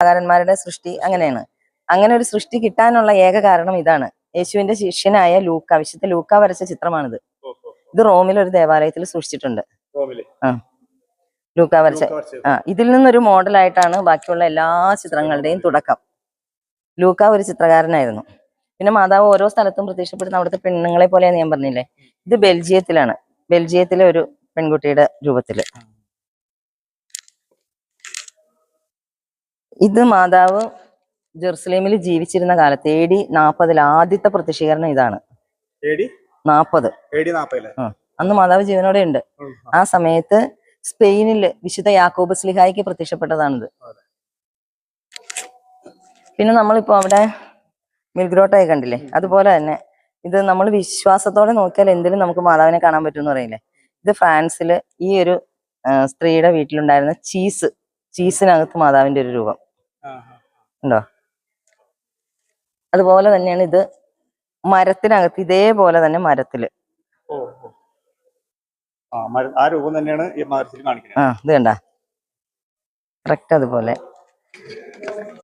കലാകാരന്മാരുടെ സൃഷ്ടി അങ്ങനെയാണ്. അങ്ങനെ ഒരു സൃഷ്ടി കിട്ടാനുള്ള ഏക കാരണം ഇതാണ്. യേശുവിന്റെ ശിഷ്യനായ ലൂക്ക വിശുദ്ധ ലൂക്ക വരച്ച ചിത്രമാണിത്. ഇത് റോമിൽ ഒരു ദേവാലയത്തിൽ സൂക്ഷിച്ചിട്ടുണ്ട് ആ. ലൂക്ക വരച്ച. ആ. ഇതിൽ നിന്നൊരു മോഡലായിട്ടാണ് ബാക്കിയുള്ള എല്ലാ ചിത്രങ്ങളുടെയും തുടക്കം. ലൂക്ക ഒരു ചിത്രകാരനായിരുന്നു. പിന്നെ മാതാവ് ഓരോ സ്ഥലത്തും പ്രത്യക്ഷപ്പെടുന്ന അവിടുത്തെ പെണ്ണുങ്ങളെ പോലെയാണ് ഞാൻ പറഞ്ഞില്ലേ? ഇത് ബെൽജിയത്തിലാണ്. ബെൽജിയത്തിലെ ഒരു പെൺകുട്ടിയുടെ രൂപത്തിൽ. ഇത് മാതാവ് ജെറുസലേമിൽ ജീവിച്ചിരുന്ന കാലത്ത് എ ഡി നാപ്പതിൽ ആദ്യത്തെ പ്രതിഷീകരണം ഇതാണ്? അന്ന് മാതാവ് ജീവനോടെ ഉണ്ട്. ആ സമയത്ത് സ്പെയിനിൽ വിശുദ്ധ യാക്കോബ് സ്ലിഹായിക്ക് പ്രത്യക്ഷപ്പെട്ടതാണിത്. പിന്നെ നമ്മളിപ്പോ അവിടെ മിൽഗ്രോട്ടായി കണ്ടില്ലേ? അതുപോലെ തന്നെ ഇത് നമ്മൾ വിശ്വാസത്തോടെ നോക്കിയാൽ എന്തിലും നമുക്ക് മാതാവിനെ കാണാൻ പറ്റുമെന്ന് പറയില്ലേ? ഇത് ഫ്രാൻസിൽ ഈ ഒരു സ്ത്രീയുടെ വീട്ടിലുണ്ടായിരുന്ന ചീസ് ചീസിനകത്ത് മാതാവിന്റെ ഒരു രൂപം. ഉണ്ടോ? അതുപോലെ തന്നെയാണ് ഇത് മരത്തിനകത്ത് ഇതേപോലെ തന്നെ മരത്തിൽ. ആ രൂപം തന്നെയാണ് ഈ മരത്തിൽ കാണിക്കുന്നത്. ആ ഇത് കണ്ട? കറക്റ്റ് അതുപോലെ.